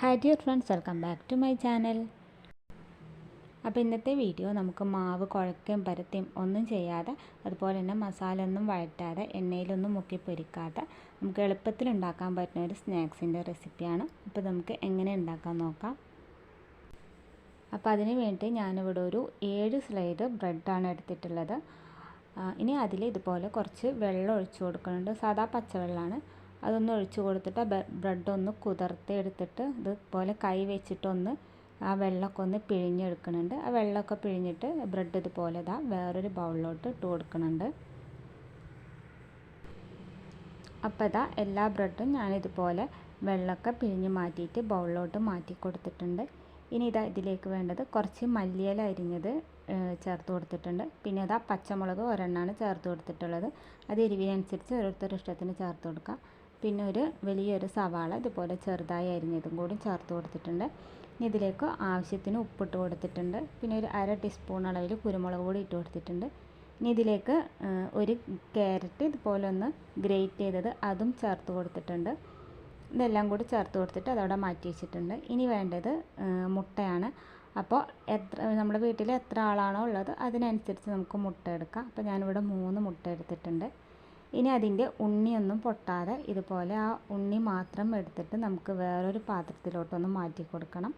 Hi dear friends welcome back to my channel അപ്പോൾ ഇന്നത്തെ video നമുക്ക് മാവ് കുഴക്കുകയും പരത്തിയും ഒന്നും ചെയ്യാതെ അതുപോലെ തന്നെ മസാല ഒന്നും വഴറ്റാതെ എണ്ണയിലൊന്നും മുക്കി പൊരിക്കാതെ നമുക്ക് എളുപ്പത്തിൽ ഉണ്ടാക്കാൻ പറ്റുന്ന ഒരു സ്നാക്സിന്റെ റെസിപ്പിയാണ് അപ്പോൾ നമുക്ക് എങ്ങനെ ഉണ്ടാക്കാൻ നോക്കാം. അപ്പോൾ അതിന് വേണ്ടി ഞാനിവിടെ ഒരു ഏഴ് സ്ലൈഡ് ബ്രെഡാണ് എടുത്തിട്ടുള്ളത്. ഇനി അതിൽ ഇതുപോലെ കുറച്ച് വെള്ളം ഒഴിച്ചു കൊടുക്കുന്നുണ്ട്. സാധാ പച്ചവെള്ളമാണ്. അതൊന്ന് ഒഴിച്ചു കൊടുത്തിട്ട് ബ്രെഡ് ഒന്ന് കുതിർത്ത് എടുത്തിട്ട് ഇതുപോലെ കൈ വെച്ചിട്ടൊന്ന് ആ വെള്ളമൊക്കെ ഒന്ന് പിഴിഞ്ഞെടുക്കുന്നുണ്ട്. ആ വെള്ളമൊക്കെ പിഴിഞ്ഞിട്ട് ബ്രെഡ് ഇതുപോലെ ഇതാ വേറൊരു ബൗളിലോട്ട് ഇട്ട് കൊടുക്കുന്നുണ്ട്. അപ്പോൾ ഇതാ എല്ലാ ബ്രെഡും ഞാനിതുപോലെ വെള്ളമൊക്കെ പിഴിഞ്ഞ് മാറ്റിയിട്ട് ബൗളിലോട്ട് മാറ്റി കൊടുത്തിട്ടുണ്ട്. ഇനി ഇതാ ഇതിലേക്ക് വേണ്ടത് കുറച്ച് മല്ലിയില അരിഞ്ഞത് ചേർത്ത് കൊടുത്തിട്ടുണ്ട്. പിന്നെ ഇതാ പച്ചമുളക് ഒരെണ്ണമാണ് ചേർത്ത് കൊടുത്തിട്ടുള്ളത്. അത് എരിവിനനുസരിച്ച് ഓരോരുത്തരുടെ ഇഷ്ടത്തിന് ചേർത്ത് കൊടുക്കാം. പിന്നെ ഒരു വലിയൊരു സവാള ഇതുപോലെ ചെറുതായി അരിഞ്ഞതും കൂടി ചേർത്ത് കൊടുത്തിട്ടുണ്ട്. ഇനി ഇതിലേക്ക് ആവശ്യത്തിന് ഉപ്പിട്ട് കൊടുത്തിട്ടുണ്ട്. പിന്നെ ഒരു അര ടീസ്പൂൺ അളവിൽ കുരുമുളക് പൊടി ഇട്ട് കൊടുത്തിട്ടുണ്ട്. ഇനി ഇതിലേക്ക് ഒരു ക്യാരറ്റ് ഇതുപോലെ ഒന്ന് ഗ്രേറ്റ് ചെയ്തത് അതും ചേർത്ത് കൊടുത്തിട്ടുണ്ട്. ഇതെല്ലാം കൂടി ചേർത്ത് കൊടുത്തിട്ട് അതവിടെ മാറ്റി വെച്ചിട്ടുണ്ട്. ഇനി വേണ്ടത് മുട്ടയാണ്. അപ്പോൾ എത്ര നമ്മുടെ വീട്ടിൽ എത്ര ആളാണോ ഉള്ളത് അതിനനുസരിച്ച് നമുക്ക് മുട്ട എടുക്കാം. അപ്പോൾ ഞാനിവിടെ മൂന്ന് മുട്ട എടുത്തിട്ടുണ്ട്. ഇനി അതിന്റെ ഉണ്ണിയൊന്നും പൊട്ടാതെ ഇതുപോലെ ആ ഉണ്ണി മാത്രം എടുത്തിട്ട് നമുക്ക് വേറൊരു പാത്രത്തിലോട്ടൊന്ന് മാറ്റി കൊടുക്കണം.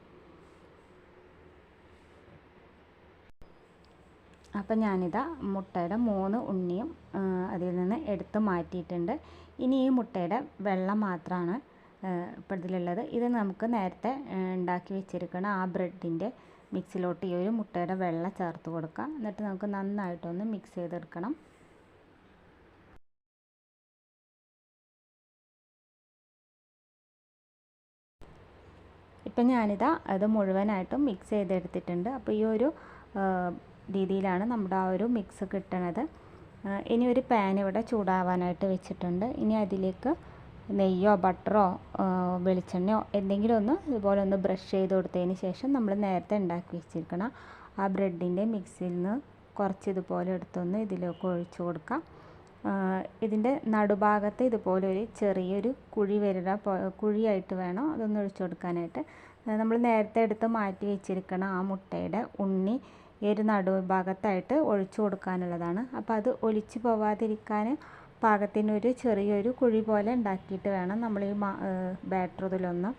അപ്പം ഞാനിതാ മുട്ടയുടെ മൂന്ന് ഉണ്ണിയും അതിൽ നിന്ന് എടുത്ത് മാറ്റിയിട്ടുണ്ട്. ഇനി ഈ മുട്ടയുടെ വെള്ളം മാത്രമാണ് ഇപ്പോൾ ഇതിലുള്ളത്. ഇത് നമുക്ക് നേരത്തെ ഉണ്ടാക്കി വെച്ചിരിക്കുന്ന ആ ബ്രെഡിന്റെ മിക്സിലോട്ട് ഈ ഒരു മുട്ടയുടെ വെള്ളം ചേർത്ത് കൊടുക്കാം. എന്നിട്ട് നമുക്ക് നന്നായിട്ടൊന്ന് മിക്സ് ചെയ്തെടുക്കണം. ഇപ്പം ഞാനിതാ അത് മുഴുവനായിട്ടും മിക്സ് ചെയ്തെടുത്തിട്ടുണ്ട്. അപ്പോൾ ഈ ഒരു രീതിയിലാണ് നമ്മുടെ ആ ഒരു മിക്സ് കിട്ടണത്. ഇനി ഒരു പാൻ ഇവിടെ ചൂടാവാനായിട്ട് വെച്ചിട്ടുണ്ട്. ഇനി അതിലേക്ക് നെയ്യോ ബട്ടറോ വെളിച്ചെണ്ണയോ എന്തെങ്കിലും ഒന്ന് ഇതുപോലെ ഒന്ന് ബ്രഷ് ചെയ്ത് കൊടുത്തതിന് ശേഷം നമ്മൾ നേരത്തെ ഉണ്ടാക്കി വെച്ചിരിക്കണം ആ ബ്രെഡിന്റെ മിക്സിയിൽ നിന്ന് കുറച്ച് ഇതുപോലെ എടുത്തൊന്ന് ഇതിലേക്ക് ഒഴിച്ചു കൊടുക്കാം. ഇതിന്റെ നടുഭാഗത്ത് ഇതുപോലെ ഒരു ചെറിയൊരു കുഴി വരുന്ന കുഴിയായിട്ട് വേണം അതൊന്ന് ഒഴിച്ചു കൊടുക്കാനായിട്ട്. നമ്മൾ നേരത്തെ എടുത്ത് മാറ്റി വെച്ചിരിക്കണം ആ മുട്ടയുടെ ഉണ്ണി ഈ ഒരു നടുഭാഗത്തായിട്ട് ഒഴിച്ചു കൊടുക്കാനുള്ളതാണ്. അപ്പോൾ അത് ഒലിച്ചു പോവാതിരിക്കാൻ പാകത്തിനൊരു ചെറിയൊരു കുഴി പോലെ ഉണ്ടാക്കിയിട്ട് വേണം നമ്മൾ ഈ ബാറ്റർ ഇതിലൊന്ന്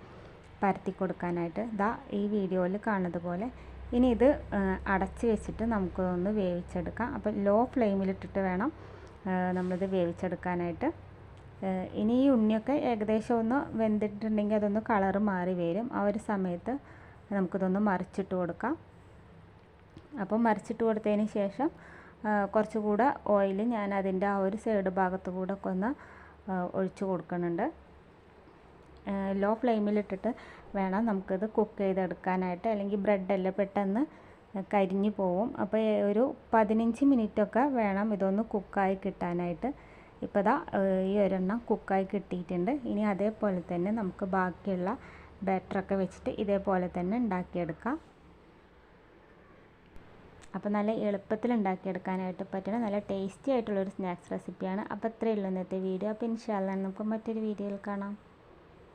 പരത്തി കൊടുക്കാനായിട്ട്. ഇതാ ഈ വീഡിയോയിൽ കാണുന്നത് പോലെ. ഇനി ഇത് അടച്ച് വെച്ചിട്ട് നമുക്കൊന്ന് വേവിച്ചെടുക്കാം. അപ്പോൾ ലോ ഫ്ലെയിമിലിട്ടിട്ട് വേണം നമ്മളിത് വേവിച്ചെടുക്കാനായിട്ട്. ഇനി ഈ ഉണ്ണിയൊക്കെ ഏകദേശം ഒന്ന് വെന്തിട്ടുണ്ടെങ്കിൽ അതൊന്ന് കളറ് മാറി വരും. ആ ഒരു സമയത്ത് നമുക്കിതൊന്ന് മറിച്ചിട്ട് കൊടുക്കാം. അപ്പോൾ മറിച്ചിട്ട് കൊടുത്തതിന് ശേഷം കുറച്ചുകൂടെ ഓയിൽ ഞാൻ അതിന്റെ ആ ഒരു സൈഡ് ഭാഗത്ത് കൂടെ ഒക്കെ ഒന്ന് ഒഴിച്ചു കൊടുക്കുന്നുണ്ട്. ലോ ഫ്ലെയിമിലിട്ടിട്ട് വേണം നമുക്കിത് കുക്ക് ചെയ്തെടുക്കാനായിട്ട്. അല്ലെങ്കിൽ ബ്രെഡ് അല്ല പെട്ടെന്ന് കരിഞ്ഞു പോവും. അപ്പോൾ ഒരു പതിനഞ്ച് മിനിറ്റൊക്കെ വേണം ഇതൊന്ന് കുക്കായി കിട്ടാനായിട്ട്. ഇപ്പോൾ ദാ ഈ ഒരെണ്ണം കുക്കായി കിട്ടിയിട്ടുണ്ട്. ഇനി അതേപോലെ തന്നെ നമുക്ക് ബാക്കിയുള്ള ബാറ്ററൊക്കെ വെച്ചിട്ട് ഇതേപോലെ തന്നെ ഉണ്ടാക്കിയെടുക്കാം. അപ്പോൾ നല്ല എളുപ്പത്തിൽ ഉണ്ടാക്കിയെടുക്കാനായിട്ട് പറ്റുന്ന നല്ല ടേസ്റ്റി ആയിട്ടുള്ളൊരു സ്നാക്സ് റെസിപ്പിയാണ്. അപ്പോൾ ഇത്രയേ ഉള്ളൂ ഇന്നത്തെ വീഡിയോ. അപ്പോൾ ഇൻഷാല്ല നമുക്ക് മറ്റൊരു വീഡിയോയിൽ കാണാം.